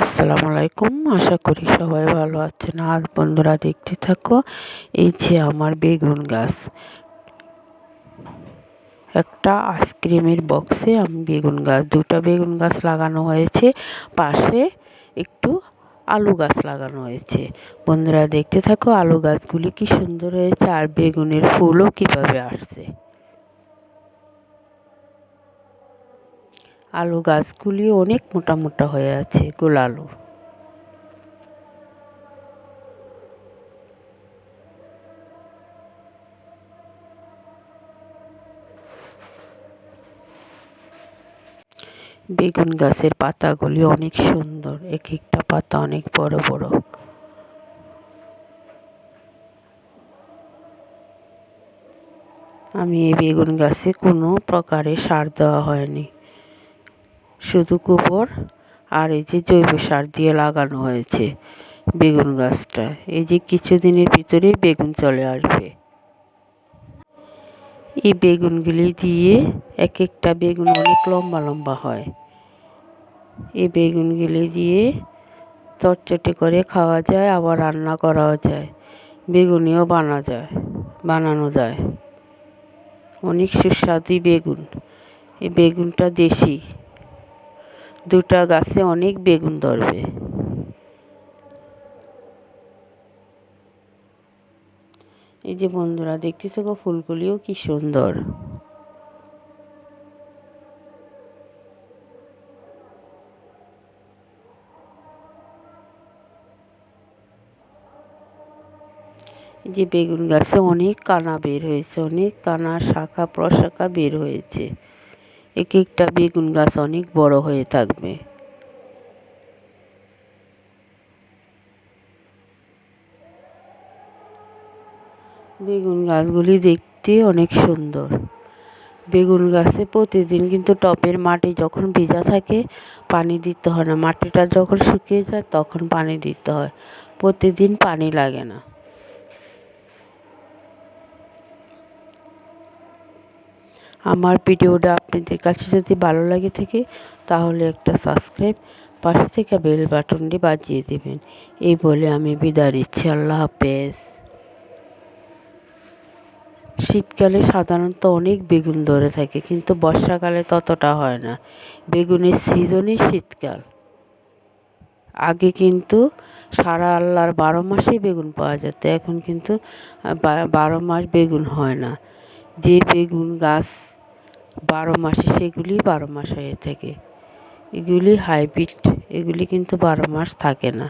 আসসালামু আলাইকুম। আশা করি সবাই ভালো আছেন। আজ বন্ধুরা দেখতে থাকো, এই যে আমার বেগুন গাছ। একটা আইসক্রিমের বক্সে আমি বেগুন গাছ, দুটা বেগুন গাছ লাগানো হয়েছে। পাশে একটু আলু গাছ লাগানো হয়েছে। বন্ধুরা দেখতে থাকো, আলু গাছগুলি কি সুন্দর হয়েছে আর বেগুনের ফুলও কীভাবে আসছে। আলু গাছগুলি অনেক মোটা মোটা হয়ে আছে, গোল আলু। বেগুন গাছের পাতাগুলি অনেক সুন্দর এক একটা পাতা অনেক বড় বড়। আমি এই বেগুন গাছে কোনো প্রকারে সার দেওয়া হয়নি। শুধু গোবর আর এই যে জৈব সার দিয়ে লাগানো হয়েছে বেগুন গাছটা। এই যে কিছুদিনের ভিতরেই বেগুন চলে আসবে। এই বেগুনগুলি দিয়ে এক একটা বেগুন অনেক লম্বা লম্বা হয়। এই বেগুনগুলি দিয়ে চটচটে করে খাওয়া যায়, আবার রান্না করাও যায়। বেগুনিও বানা যায়, বানানো যায়। অনেক সুস্বাদু বেগুন। এই বেগুনটা দেশি। দুটা গাছে অনেক বেগুন ধরবে। এই যে বন্ধুরা, দেখতেছো গো ফুলগুলিও কি সুন্দর। যে বেগুন গাছে অনেক কানা বের হয়েছে, অনেক কানা শাখা প্রশাখা বের হয়েছে। এক একটা বেগুন গাছ অনেক বড় হয়ে থাকবে। বেগুন গাছগুলি দেখতে অনেক সুন্দর। বেগুন গাছে প্রতিদিন কিন্তু টবের মাটি যখন ভিজা থাকে, পানি দিতে হয় না। মাটিটা যখন শুকিয়ে যায়, তখন পানি দিতে হয়। প্রতিদিন পানি লাগে না। আমার ভিডিওটা আপনাদের কাছে যদি ভালো লাগে থাকে, তাহলে একটা সাবস্ক্রাইব পাশে থেকে বেল বাটনটি বাজিয়ে দেবেন। এই বলে আমি বিদায় নিচ্ছি। আল্লাহ হাফেজ। শীতকালে সাধারণত অনেক বেগুন ধরে থাকে, কিন্তু বর্ষাকালে ততটা হয় না। বেগুনের সিজনই শীতকাল। আগে কিন্তু সারা আল্লাহর বারো মাসেই বেগুন পাওয়া যেত, এখন কিন্তু বারো মাস বেগুন হয় না। যে বেগুন গাছ বারো মাসে সেগুলি বারো মাস হয়ে থাকে। এগুলি হাইব্রিড এগুলি কিন্তু বারো মাস থাকে না।